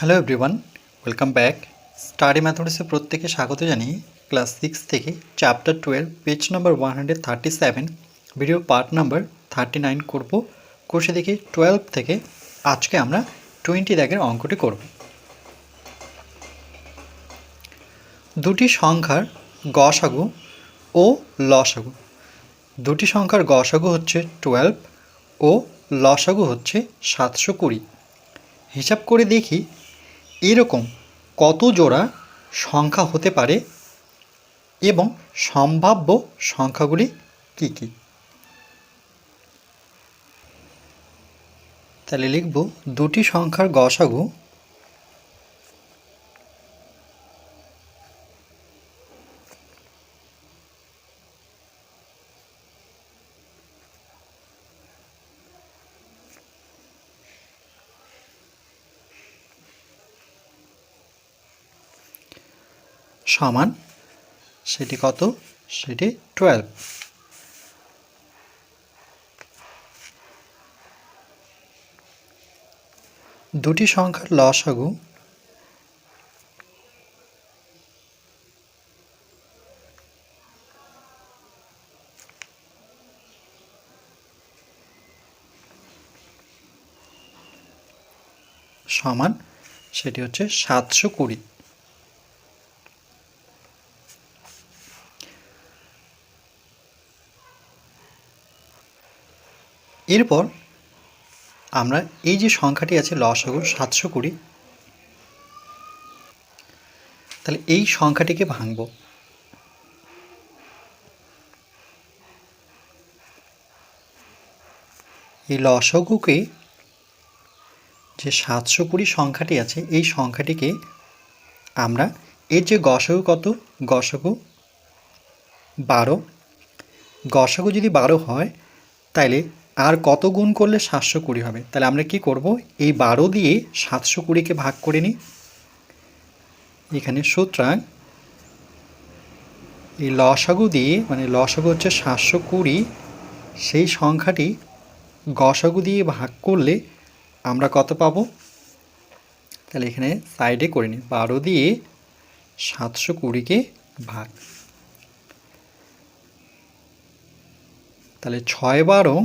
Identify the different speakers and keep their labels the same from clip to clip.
Speaker 1: Hello everyone welcome back study ম্যাথমেটিক্সে প্রত্যেকে স্বাগত জানিয়ে ক্লাস সিক্স থেকে chapter twelve page number one hundred thirty seven video part number thirty nine করব কোর্সে দেখি টুয়েলভ থেকে আজকে আমরা টোয়েন্টি দাগের অঙ্কটি করব। দুটি সংখ্যার গসাগু ও লসাগু দুটি সংখ্যার গসাগু হচ্ছে টুয়েলভ ও লসাগু হচ্ছে সাতশো কুড়ি। হিসাব করে দেখি এরকম কত জোড়া সংখ্যা হতে পারে এবং সম্ভাব্য সংখ্যাগুলি কি কি? তাহলে লিখব দুটি সংখ্যার গসাগু সমান সেটি কত? সেটি টুয়েলভ দুটি সংখ্যার লসাগু সমান সেটি হচ্ছে সাতশো কুড়ি। এরপর আমরা এই যে সংখ্যাটি আছে লসাগু সাতশো কুড়ি, তাহলে এই সংখ্যাটিকে ভাঙব। এই লসাগুকে যে সাতশো কুড়ি সংখ্যাটি আছে, এই সংখ্যাটিকে আমরা এর যে গসাগু কত? গসাগু বারো। গসাগু যদি বারো হয়, তাইলে আর কত গুণ করলে সাতশো কুড়ি হবে? তাহলে আমরা কি করব? এই বারো দিয়ে সাতশো কুড়িকে ভাগ করে নিই। এখানে সুতরাং এই লসাগু দিয়ে মানে লসাগু হচ্ছে সাতশো কুড়ি, সেই সংখ্যাটি গসাগু দিয়ে ভাগ করলে আমরা কত পাব? তাহলে এখানে সাইডে করে নিই। বারো দিয়ে সাতশো কুড়িকে ভাগ। তাহলে ছয় বারো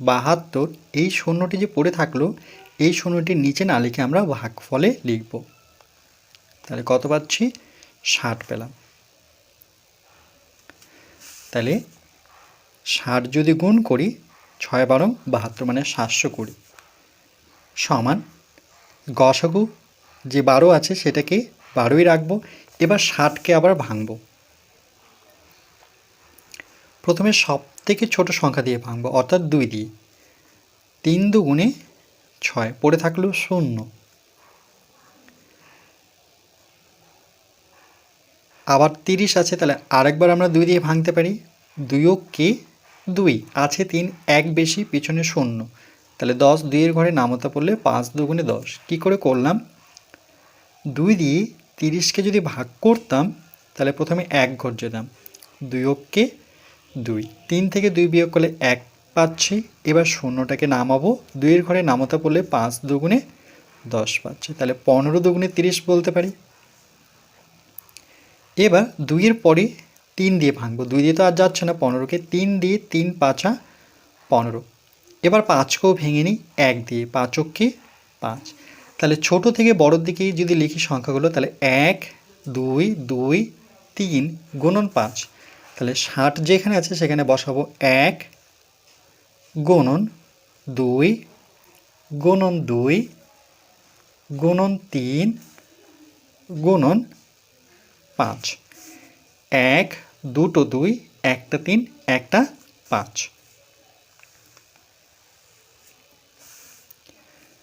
Speaker 1: বাহাত্তর, এই শূন্যটি যে পড়ে থাকল, এই শূন্যটির নিচে না লিখে আমরা ভাগফলে লিখব। তাহলে কত পাচ্ছি? ষাট পেলাম। তাহলে ষাট যদি গুণ করি, ছয় বারো বাহাত্তর মানে সাতশো কুড়ি। সমান গসাগু, যে বারো আছে সেটাকে বারোই রাখব, এবার ষাটকে আবার ভাঙবো। প্রথমে সব থেকে ছোট সংখ্যা দিয়ে ভাঙবো, অর্থাৎ দুই দিয়ে। তিন দুগুণে ছয়, পড়ে থাকল শূন্য। আবার তিরিশ আছে, তাহলে আরেকবার আমরা দুই দিয়ে ভাঙতে পারি। দুইও কে দুই, আছে তিন, এক বেশি, পিছনে শূন্য। তাহলে দশ দুইয়ের ঘরে নামতা পড়লে পাঁচ দুগুণে দশ। কী করে করলাম? দুই দিয়ে তিরিশকে যদি ভাগ করতাম, তাহলে প্রথমে এক ঘর যেতাম। দুই কে দুই। তিন থেকে দুই বিয়োগ করলে এক পাচ্ছি। এবার শূন্যটাকে নামাবো। দুইয়ের ঘরে নামাতে পড়লে পাঁচ দুগুণে দশ পাচ্ছি। তাহলে পনেরো দুগুণে তিরিশ বলতে পারি। এবার দুইয়ের পরে তিন দিয়ে ভাঙবো। দুই দিয়ে তো আর যাচ্ছে না পনেরোকে। তিন দিয়ে তিন পাঁচা পনেরো। এবার পাঁচকেও ভেঙে নিই। এক দিয়ে পাঁচককে পাঁচ। তাহলে ছোট থেকে বড়োর দিকে যদি লিখি সংখ্যাগুলো, তাহলে এক, দুই দুই, তিন, গুণন পাঁচ। তাহলে ষাট যেখানে আছে সেখানে বসাবো এক গুণন দুই গুণন দুই গুণন তিন গুণন পাঁচ। এক, দুটো দুই, একটা তিন, একটা পাঁচ।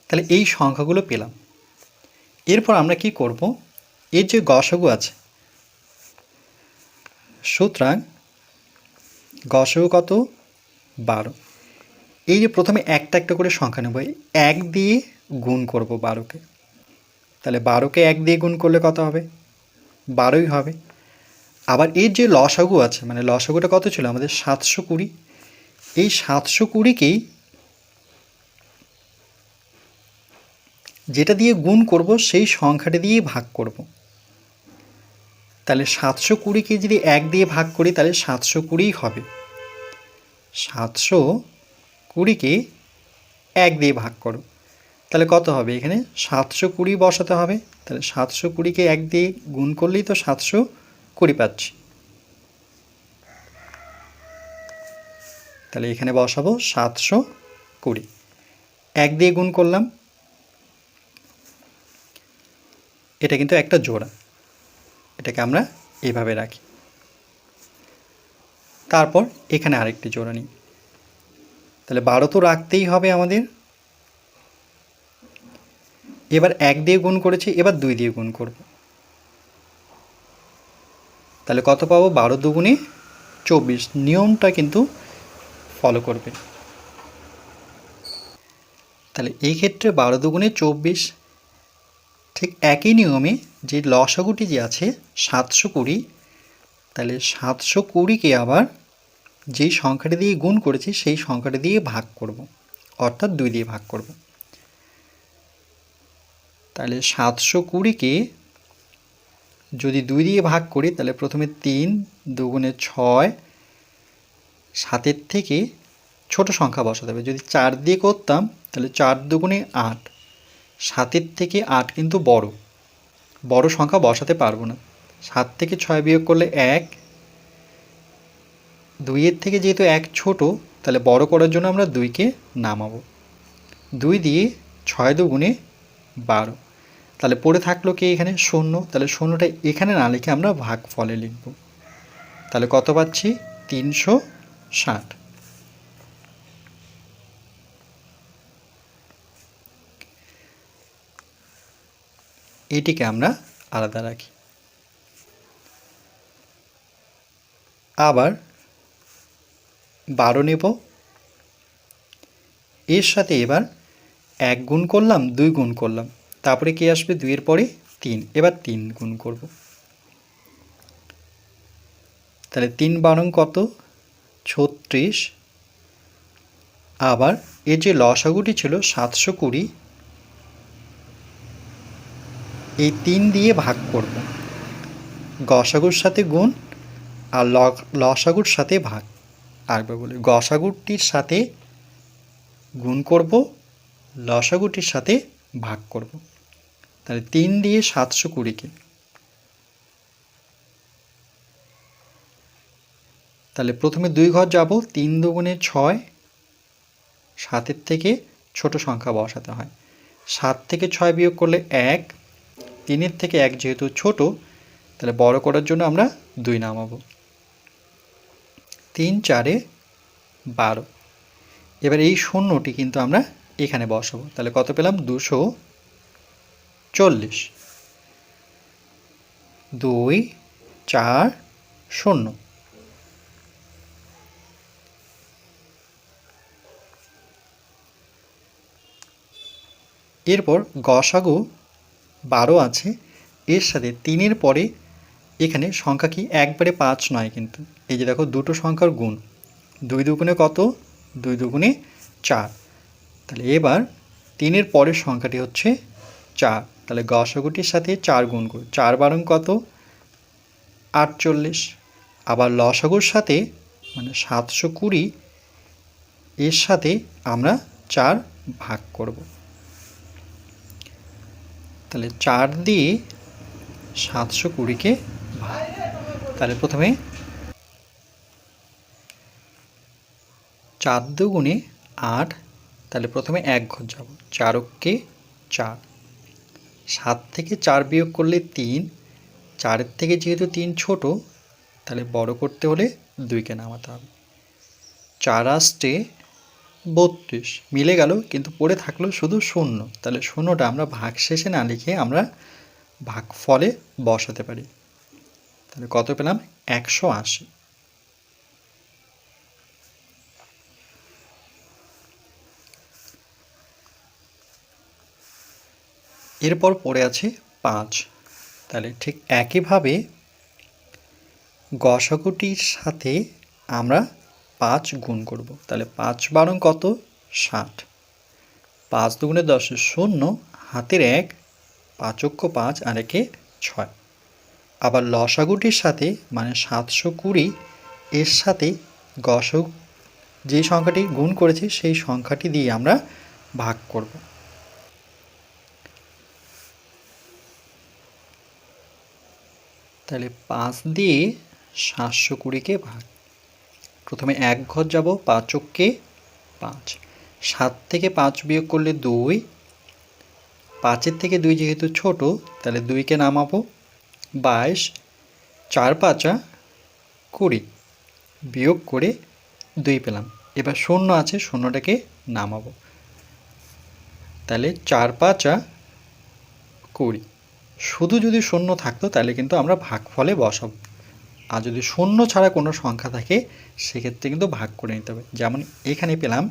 Speaker 1: তাহলে এই সংখ্যাগুলো পেলাম। এরপর আমরা কি করব? এর যে গসাগু আছে সুতরাং গসও কত? বারো। এই যে প্রথমে একটা একটা করে সংখ্যা নেব এক দিয়ে গুণ করব বারোকে। তাহলে বারোকে এক দিয়ে গুণ করলে কত হবে? বারোই হবে। আবার এর যে লসাগু আছে মানে লসাগুটা কত ছিল? আমাদের সাতশো কুড়ি। এই সাতশো কুড়িকেই যেটা দিয়ে গুণ করব, সেই সংখ্যাটি দিয়ে ভাগ করব। তাহলে সাতশো কুড়িকে যদি এক দিয়ে ভাগ করি, তাহলে সাতশো কুড়িই হবে। সাতশো কুড়িকে এক দিয়ে ভাগ করো। তাহলে কত হবে এখানে? সাতশো কুড়ি বসাতে হবে। তাহলে সাতশো কুড়িকে এক দিয়ে গুণ করলেই তো সাতশো কুড়ি পাচ্ছি। তাহলে এখানে বসাবো সাতশো কুড়ি। এক দিয়ে গুণ করলাম। এটা কিন্তু একটা জোড়া। এটাকে আমরা এইভাবে রাখি। তারপর এখানে আরেকটি জোড়া নিই। তাহলে বারো তো রাখতেই হবে আমাদের। এবার এক দিয়ে গুণ করেছি, এবার দুই দিয়ে গুণ করব। তাহলে কত পাবো? বারো দুগুণে চব্বিশ। নিয়মটা কিন্তু ফলো করবে তাহলে এই ক্ষেত্রে বারো দুগুণে চব্বিশ ঠিক একই নিয়মে যে লসাগুটি যে আছে, সাতশো কুড়ি, তাহলে সাতশো কুড়িকে আবার যেই সংখ্যাটি দিয়ে গুণ করেছি, সেই সংখ্যাটি দিয়ে ভাগ করব। অর্থাৎ দুই দিয়ে ভাগ করব। তাহলে সাতশো কুড়িকে যদি দুই দিয়ে ভাগ করি, তাহলে প্রথমে তিন দুগুণে ছয়, সাতের থেকে ছোট সংখ্যা বসাতে হবে। যদি চার দিয়ে করতাম, তাহলে চার দুগুণে আট। সাতের থেকে আট কিন্তু বড়। বড় সংখ্যা বসাতে পারব না। সাত থেকে ছয় বিয়োগ করলে এক। দুইয়ের থেকে যেহেতু এক ছোট, তাহলে বড় করার জন্য আমরা দুইকে নামাবো। দুই দিয়ে ছয় দুগুণে বারো। তাহলে পড়ে থাকল কি এখানে? শূন্য। তাহলে শূন্যটা এখানে না লিখে আমরা ভাগ ফলে লিখব। তাহলে কত পাচ্ছি? তিনশো ষাট। এটিকে আমরা আলাদা রাখি। আবার বারো নেব। এর সাথে এবার এক গুণ করলাম, দুই গুণ করলাম। তারপরে কি আসবে? দুইয়ের পরে তিন। এবার তিন গুণ করব। তাহলে তিন বারং কত? ছত্রিশ। আবার এর যে লসাগুটি ছিল, সাতশো কুড়ি এই তিন দিয়ে ভাগ করব। গসাগুর সাথে গুণ আর লসাগুর সাথে ভাগ। আরেকবার বলি গসাগুটির সাথে গুণ করব লসাগুটির সাথে ভাগ করব। তাহলে তিন দিয়ে সাতশো কুড়িকে তাহলে প্রথমে দুই ঘর যাব, তিন দুগুণে ছয়, সাতের থেকে ছোট সংখ্যা বসাতে হয়। সাত থেকে ছয় বিয়োগ করলে এক তিনের থেকে এক যেহেতু ছোট, তাহলে বড় করার জন্য আমরা দুই নামাবো। তিন, চারে বারো। এবার এই শূন্যটি কিন্তু আমরা এখানে বসাবো। তাহলে কত পেলাম? দুশো চল্লিশ। দুই, চার, শূন্য। এরপর গসাগু বারো আছে। এর সাথে তিনের পরে এখানে সংখ্যা কি? একবারে পাঁচ নয় কিন্তু। এই যে দেখো, দুটো সংখ্যার গুণ। দুই দুগুণে কত? দুই দুগুণে চার। তাহলে এবার তিনের পরের সংখ্যাটি হচ্ছে চার। তাহলে গসাগুটির সাথে চার গুণ করব চার বারং কত? আটচল্লিশ। আবার লসাগুর সাথে মানে সাতশো কুড়ি, এর সাথে আমরা চার ভাগ করব। তাহলে চার দিয়ে সাতশো কুড়িকে ভাগ। তাহলে প্রথমে চার দুগুণে আট, তাহলে প্রথমে এক ঘর যাব। চারককে চার। সাত থেকে চার বিয়োগ করলে তিন। চারের থেকে যেহেতু তিন ছোট, তাহলে বড় করতে হলে দুইকে নামাতে হবে। চার আসতে বত্রিশ। মিলে গেল, কিন্তু পড়ে থাকল শুধু শূন্য। তাহলে শূন্যটা আমরা ভাগ শেষে না লিখে আমরা ভাগ ফলে বসাতে পারি। তাহলে কত পেলাম? একশো আশি। এরপর পড়ে আছে পাঁচ। তাহলে ঠিক একইভাবে গসাগুটির সাথে আমরা পাঁচ গুণ করব। তাহলে পাঁচ বারং কত? ষাট। পাঁচ দুগুণে দশ শূন্য, হাতের এক পাঁচক্য পাঁচ, আর একে ছয়। আবার লসাগুটির সাথে মানে সাতশো কুড়ি, এর সাথে গসক যে সংখ্যাটি গুণ করেছি, সেই সংখ্যাটি দিয়ে আমরা ভাগ করব। তাহলে পাঁচ দিয়ে সাতশো কুড়িকে ভাগ প্রথমে এক ঘর যাব পাঁচককে পাঁচ। সাত থেকে পাঁচ বিয়োগ করলে দুই। পাঁচের থেকে দুই যেহেতু ছোট, তাহলে দুইকে নামাবো বাইশ। চার পাঁচা কুড়ি। বিয়োগ করে দুই পেলাম। এবার শূন্য আছে, শূন্যটাকে নামাবো। তাহলে চার পাঁচা কুড়ি। শুধু যদি শূন্য থাকতো, তাহলে কিন্তু আমরা ভাগফলে বসাবো। আর যদি শূন্য ছাড়া কোনো সংখ্যা থাকে, সেক্ষেত্রে কিন্তু ভাগ করে নিতে হবে। যেমন এখানে পেলাম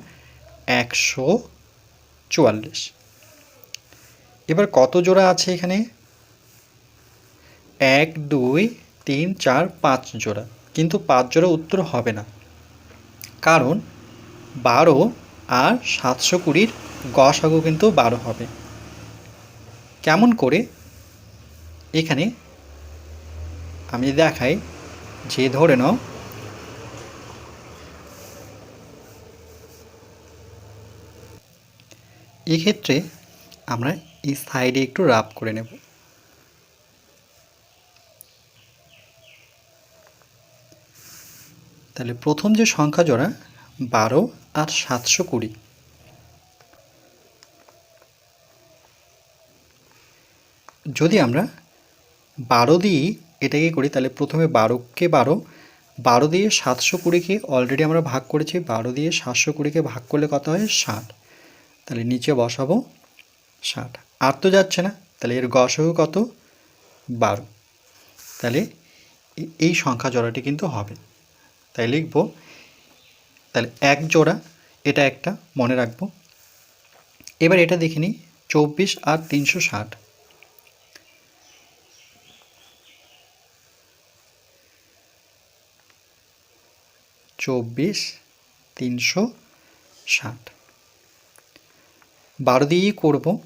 Speaker 1: একশো চুয়াল্লিশ। এবার কত জোড়া আছে এখানে? এক, দুই, তিন, চার, পাঁচ জোড়া। কিন্তু পাঁচ জোড়া উত্তর হবে না। কারণ বারো আর সাতশো কুড়ির গসাগু কিন্তু বারো হবে। কেমন করে? এখানে আমি দেখাই। যে ধরে নাও। এক্ষেত্রে আমরা এই সাইডে একটু রাব করে নেব। তাহলে প্রথম যে সংখ্যা জোড়া, বারো আর সাতশো কুড়ি। যদি আমরা বারো দিয়ে এটাকে করি, তাহলে প্রথমে বারোকে বারো বারো দিয়ে সাতশো কুড়িকে অলরেডি আমরা ভাগ করেছি, বারো দিয়ে সাতশো কুড়িকে ভাগ করলে কত হয়? ষাট। তাহলে নিচে বসাবো, ষাট। আর তো যাচ্ছে না, তাহলে এর গসও কত? বারো। তাহলে এই সংখ্যা জোড়াটি কিন্তু হবে। তাই লিখব, তাহলে এক জোড়া, এটা একটা, মনে রাখব। এবার এটা দেখে নিই, চব্বিশ আর তিনশো ষাট। চব্বিশ, তিনশো ষাট। বারো দিয়েই করব,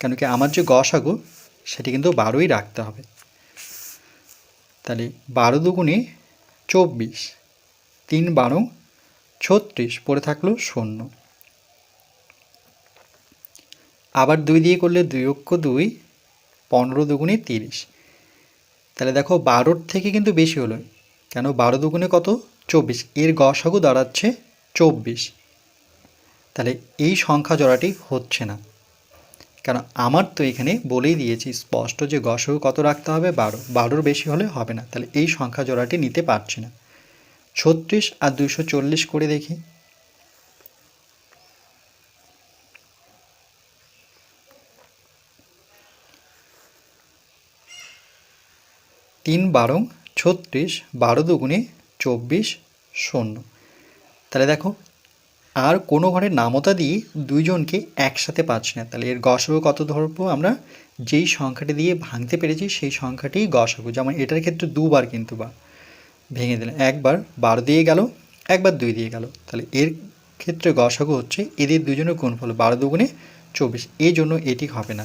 Speaker 1: কেন কি আমার যে গসাগু, সেটি কিন্তু বারোই রাখতে হবে। তাহলে বারো দুগুণে চব্বিশ, তিন বারো ছত্রিশ, পড়ে থাকল শূন্য। আবার দুই দিয়ে করলে দুই অক্ষ দুই, পনেরো দুগুণে তিরিশ। তাহলে দেখো বারোর থেকে কিন্তু বেশি হলো। কেন বারো দুগুণে কত? চব্বিশ। এর গসাগু দাঁড়াচ্ছে চব্বিশ। তাহলে এই সংখ্যা জোড়াটি হচ্ছে না। কারণ আমার তো এখানে বলেই দিয়েছি, স্পষ্ট যে গসাগু কত রাখতে হবে, বারো। বারোর বেশি হলে হবে না। তাহলে এই সংখ্যা জোড়াটি নিতে পারছি না। ছত্রিশ আর দুশো চল্লিশ করে দেখি। তিন বারো ছত্রিশ, বারো দুগুণে চব্বিশ শূন্য। তাহলে দেখো, আর কোনো ঘরের নামতা দিয়ে দুইজনকে একসাথে পাচ্ছি না। তাহলে এর গসাগু কত ধরবো আমরা? যেই সংখ্যাটি দিয়ে ভাঙতে পেরেছি, সেই সংখ্যাটি গসাগু। যেমন এটার ক্ষেত্রে দুবার কিন্তু বা ভেঙে দিলাম। একবার বারো দিয়ে গেল, একবার দুই দিয়ে গেল। তাহলে এর ক্ষেত্রে গসাগু হচ্ছে এদের দুজনের গুণফল বারো দুগুণে চব্বিশ। এই জন্য এটি হবে না।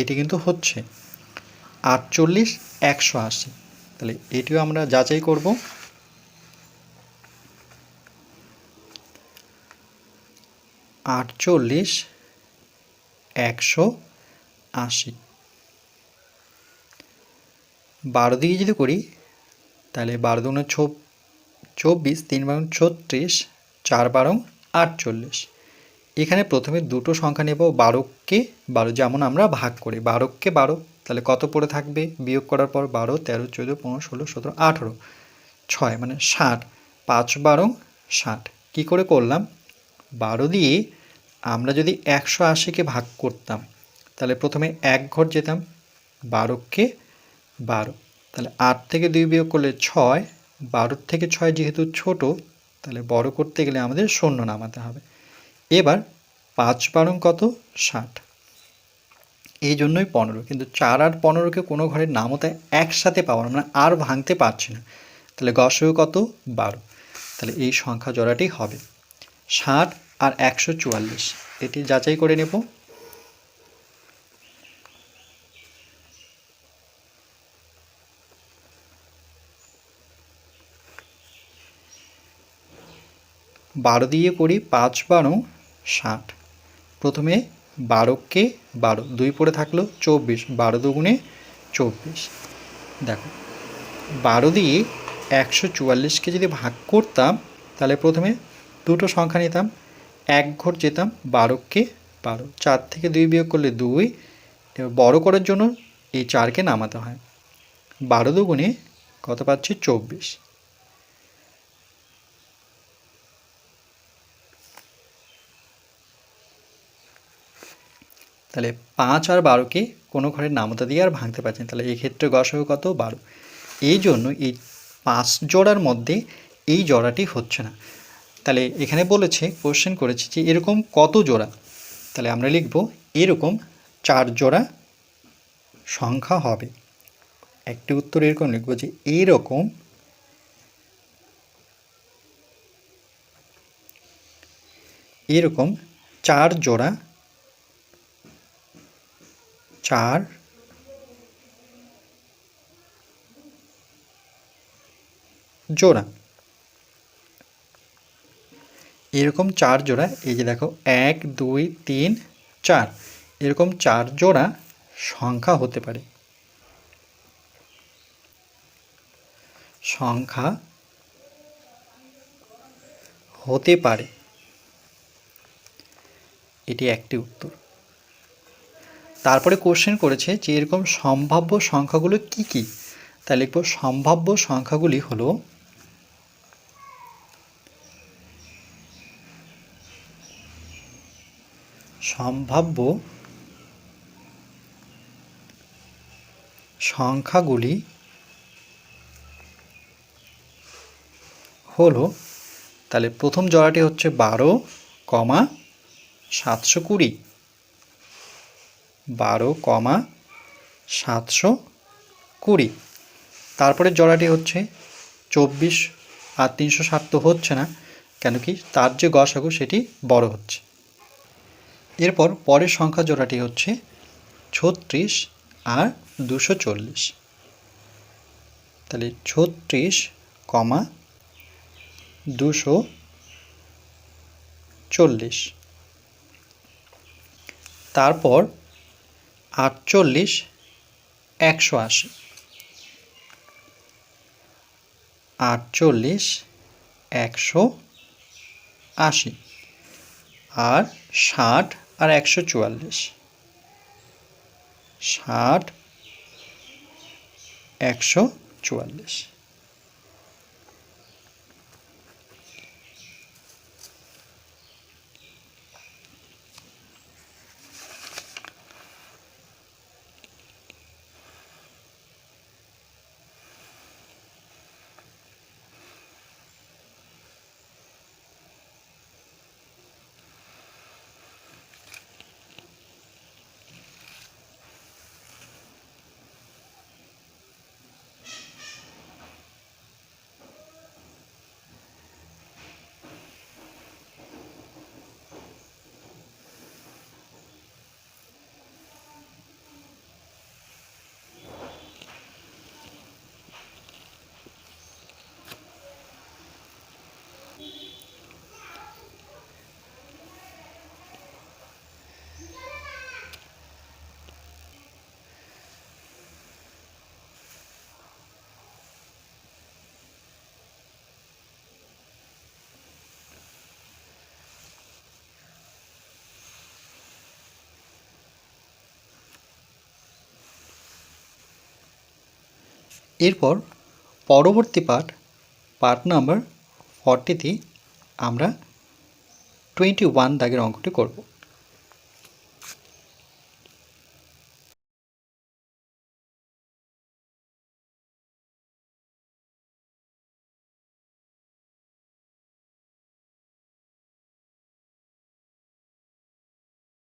Speaker 1: এটি কিন্তু হচ্ছে আটচল্লিশ, একশো আশি। তাহলে এটিও আমরা যাচাই করব। আটচল্লিশ, একশো আশি। বারো দিকে যদি করি, তাহলে বারো দুগুণে চব্বিশ, তিন বারো ছত্রিশ, চার বারো আটচল্লিশ। এখানে প্রথমে দুটো সংখ্যা নেব, বারোকে, বারো যেমন আমরা ভাগ করি। বারোকে বারো, তাহলে কত পড়ে থাকবে? বিয়োগ করার পর বারো, তেরো, চোদ্দ, পনেরো, ষোলো, সতেরো, আঠেরো। ছয় মানে ষাট, পাঁচ বারো, ষাট। কী করে করলাম? বারো দিয়ে আমরা যদি একশো আশিকে ভাগ করতাম, তাহলে প্রথমে এক ঘর যেতাম, বারোকে বারো। তাহলে আট থেকে দুই বিয়োগ করলে ছয়, বারোর থেকে ছয় যেহেতু ছোট, তাহলে বড় করতে গেলে আমাদের শূন্য নামাতে হবে। এবার পাঁচ বারং কত? ষাট। এই জন্যই পনেরো, কিন্তু চার আর পনেরোকে কোনো ঘরের নামতে একসাথে পাওয়া আমরা আর ভাঙতে পারছি না। তাহলে গসও কত? বারো। তাহলে এই সংখ্যা জোড়াটি হবে। ষাট আর একশো চুয়াল্লিশ। এটি যাচাই করে নেব। বারো দিয়ে করি পাঁচ বারো, ষাট। প্রথমে বারোকে বারো, দুই পড়ে থাকল চব্বিশ, বারো দুগুণে চব্বিশ। দেখো, বারো দিয়ে একশো চুয়াল্লিশকে যদি ভাগ করতাম, তাহলে প্রথমে দুটো সংখ্যা নিতাম এক ঘর যেতাম বারোকে বারো, চার থেকে দুই বিয়োগ করলে দুই। এবার বড় করার জন্য এই চারকে নামাতে হয়। বারো দুগুণে কত পাচ্ছি? চব্বিশ। তাহলে পাঁচ আর বারোকে কোনো ঘরের নামতা দিয়ে আর ভাঙতে পারছেন তাহলে এই ক্ষেত্রে গসাগু কত? বারো। এই জন্য এই পাঁচ জোড়ার মধ্যে এই জোড়াটি হচ্ছে না। তাহলে এখানে বলেছে কোশ্চেন করেছে যে এরকম কত জোড়া? তাহলে আমরা লিখব, এরকম চার জোড়া সংখ্যা হবে। একটি উত্তর এরকম লিখব যে এরকম এরকম চার জোড়া চার জোড়া। এরকম চার জোড়া, এই যে দেখো, এক, দুই, তিন, চার। এরকম চার জোড়া সংখ্যা হতে পারে। সংখ্যা হতে পারে। এটি একটি উত্তর। তারপরে কোশ্চেন করেছে যে এরকম সম্ভাব্য সংখ্যাগুলো কি কি? তাহলে সম্ভাব্য সংখ্যাগুলি হলো সম্ভাব্য সংখ্যাগুলি হলো, তাহলে প্রথম জোড়াটি হচ্ছে বারো, কমা সাতশো কুড়ি। বারো, কমা সাতশো কুড়ি। তারপরে জোড়াটি হচ্ছে চব্বিশ, আর তিনশো ষাট তো হচ্ছে না, কেন কি তার যে গসাগু সেটি বড় হচ্ছে। এরপর পরের সংখ্যা জোড়াটি হচ্ছে ছত্রিশ আর দুশো চল্লিশ। তাহলে ছত্রিশ কমা দুশো চল্লিশ। তারপর আটচল্লিশ একশো আশি। আটচল্লিশ একশো আশি। আর ষাট আর একশো চুয়াল্লিশ। ষাট একশো চুয়াল্লিশ। এরপর পরবর্তী পার্ট পার্ট নাম্বার ফর্টিতে আমরা টোয়েন্টি ওয়ান দাগের অঙ্কটি করব।